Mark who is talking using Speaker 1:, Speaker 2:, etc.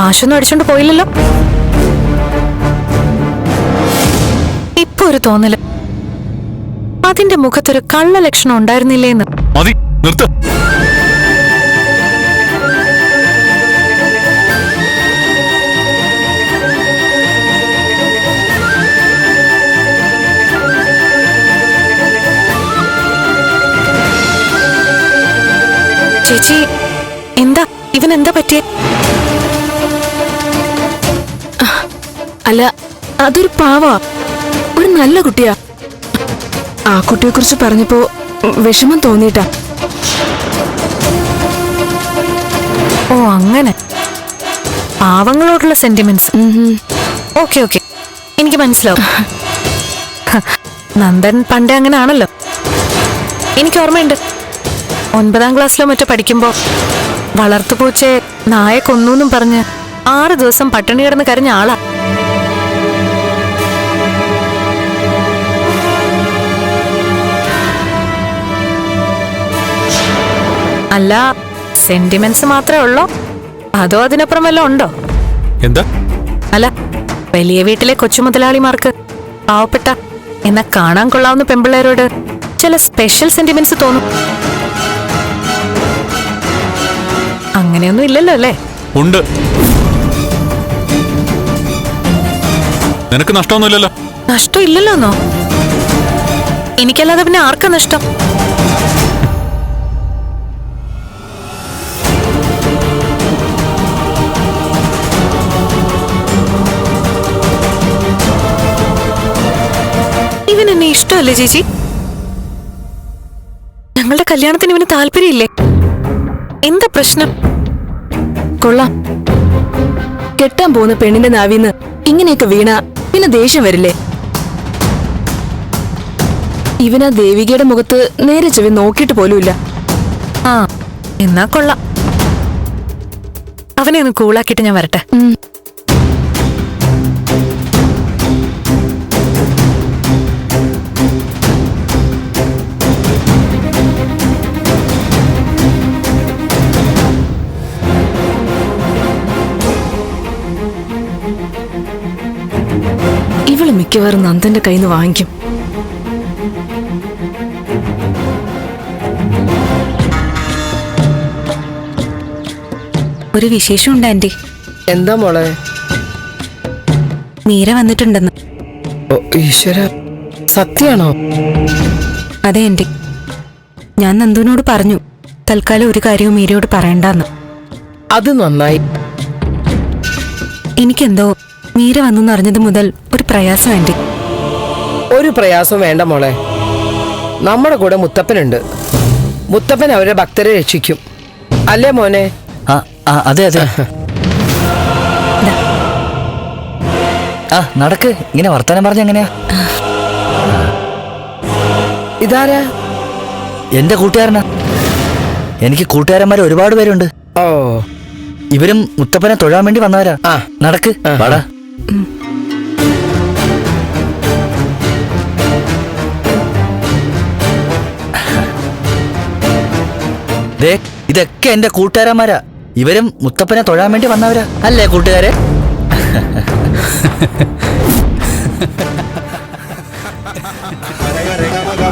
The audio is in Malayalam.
Speaker 1: കാശൊന്നും അടിച്ചോണ്ട് പോയില്ലല്ലോ. ഇപ്പൊ ഒരു തോന്നൽ. അതിന്റെ മുഖത്തൊരു കള്ള ലക്ഷണം ഉണ്ടായിരുന്നില്ലേന്ന്.
Speaker 2: മതി നിർത്ത്.
Speaker 1: ചേച്ചി എന്താ? ഇവൻ എന്താ പറ്റിയേ?
Speaker 3: അല്ല അതൊരു പാവാ. ഒരു നല്ല കുട്ടിയാ. ആ കുട്ടിയെ കുറിച്ച് പറഞ്ഞപ്പോ വിഷമം തോന്നിയിട്ടാ.
Speaker 1: ഓ അങ്ങനെ. പാവങ്ങളോടുള്ള സെന്റിമെന്റ്സ്. Okay okay. എനിക്ക് മനസ്സിലാവും. നന്ദൻ പണ്ടേ അങ്ങനെ ആണല്ലോ എനിക്ക് ഓർമ്മയുണ്ട്. ഒൻപതാം ക്ലാസ്സിലോ മറ്റോ പഠിക്കുമ്പോ വളർത്തുപൂച്ചയെ നായ കൊന്നൂന്നും പറഞ്ഞ് ആറ് ദിവസം പട്ടിണി കിടന്ന് കരഞ്ഞ ആളാ. അല്ല സെന്റിമെന്റ്സ് മാത്രമേ ഉള്ളോ? അതോ അതിനപ്പുറം വല്ലതും ഉണ്ടോ?
Speaker 2: എന്താ?
Speaker 1: അല്ല വലിയ വീട്ടിലെ കൊച്ചുമുതലാളിമാർക്ക് പാവപ്പെട്ട എന്ന കാണാൻ കൊള്ളാവുന്ന പെമ്പിള്ളേരോട് ചില സ്പെഷ്യൽ സെന്റിമെന്റ്സ് തോന്നും. അങ്ങനെയൊന്നും ഇല്ലല്ലോ അല്ലേ?
Speaker 2: ഉണ്ട്. നിനക്ക് നഷ്ടമൊന്നുമില്ലല്ലോ?
Speaker 1: നഷ്ടം ഇല്ലല്ലോ എന്നോ എനിക്കല്ലാതെ പിന്നെ ആർക്കാ നഷ്ടം? ഇവൻ എന്നെ ഇഷ്ടമല്ലേ ചേച്ചി? ഞങ്ങളുടെ കല്യാണത്തിന് ഇവന് താല്പര്യമില്ലേ? എന്താ പ്രശ്നം?
Speaker 3: കൊള്ളാം. കെട്ടാൻ പോകുന്ന പെണ്ണിന്റെ നാവിന്ന് ഇങ്ങനെയൊക്കെ വീണ പിന്നെ ദേഷ്യം വരില്ലേ? ഇവനാ ദേവികയുടെ മുഖത്ത് നേരെ ചെവി നോക്കിയിട്ട് പോലുമില്ല.
Speaker 1: ആ എന്നാ കൊള്ളാം. അവനെ ഒന്ന് കൂളാക്കിയിട്ട് ഞാൻ വരട്ടെ.
Speaker 3: മിക്കവാറും നന്ദന്റെ കയ്യിൽ നിന്ന് വാങ്ങിക്കും.
Speaker 1: ഒരു വിശേഷം ഉണ്ട് ആന്റി.
Speaker 4: എന്താ മോളെ?
Speaker 1: മീര വന്നിട്ടുണ്ടെന്ന്.
Speaker 4: ഈശ്വര. സത്യാണോ?
Speaker 1: അതെ ആന്റി. ഞാൻ നന്ദുവിനോട് പറഞ്ഞു തൽക്കാലം ഒരു കാര്യവും മീരയോട് പറയണ്ടെന്ന്.
Speaker 4: അത് നന്നായി.
Speaker 1: എനിക്കെന്തോ മീര വന്നു അറിഞ്ഞത് മുതൽ ഒരു പ്രയാസം ആന്റി
Speaker 4: ഒരു പ്രയാസം വേണ്ട മോളെ. നമ്മുടെ കൂടെ മുത്തപ്പനുണ്ട്. മുത്തപ്പൻ അവരെ ഭക്തരെ രക്ഷിക്കും. അല്ലേ മോനെ?
Speaker 5: ആ ആ അതെ അതെ. ആ നടക്ക്. ഇങ്ങനെ വർത്തമാനം പറഞ്ഞ എങ്ങനെയാ?
Speaker 4: ഇതാരാ?
Speaker 5: എന്റെ കൂട്ടുകാരനാ. എനിക്ക് കൂട്ടുകാരന്മാർ ഒരുപാട് പേരുണ്ട്.
Speaker 4: ഓ.
Speaker 5: ഇവരും മുത്തപ്പനെ തൊഴാൻ വേണ്ടി വന്നവരാ.
Speaker 4: ആ.
Speaker 5: നടക്ക്. വാടാ. ദേ ഇതൊക്കെ എന്റെ കൂട്ടുകാരന്മാരാ. ഇവരും മുത്തപ്പനെ തൊഴാൻ വേണ്ടി വന്നവരാ. അല്ലേ കൂട്ടുകാരെ?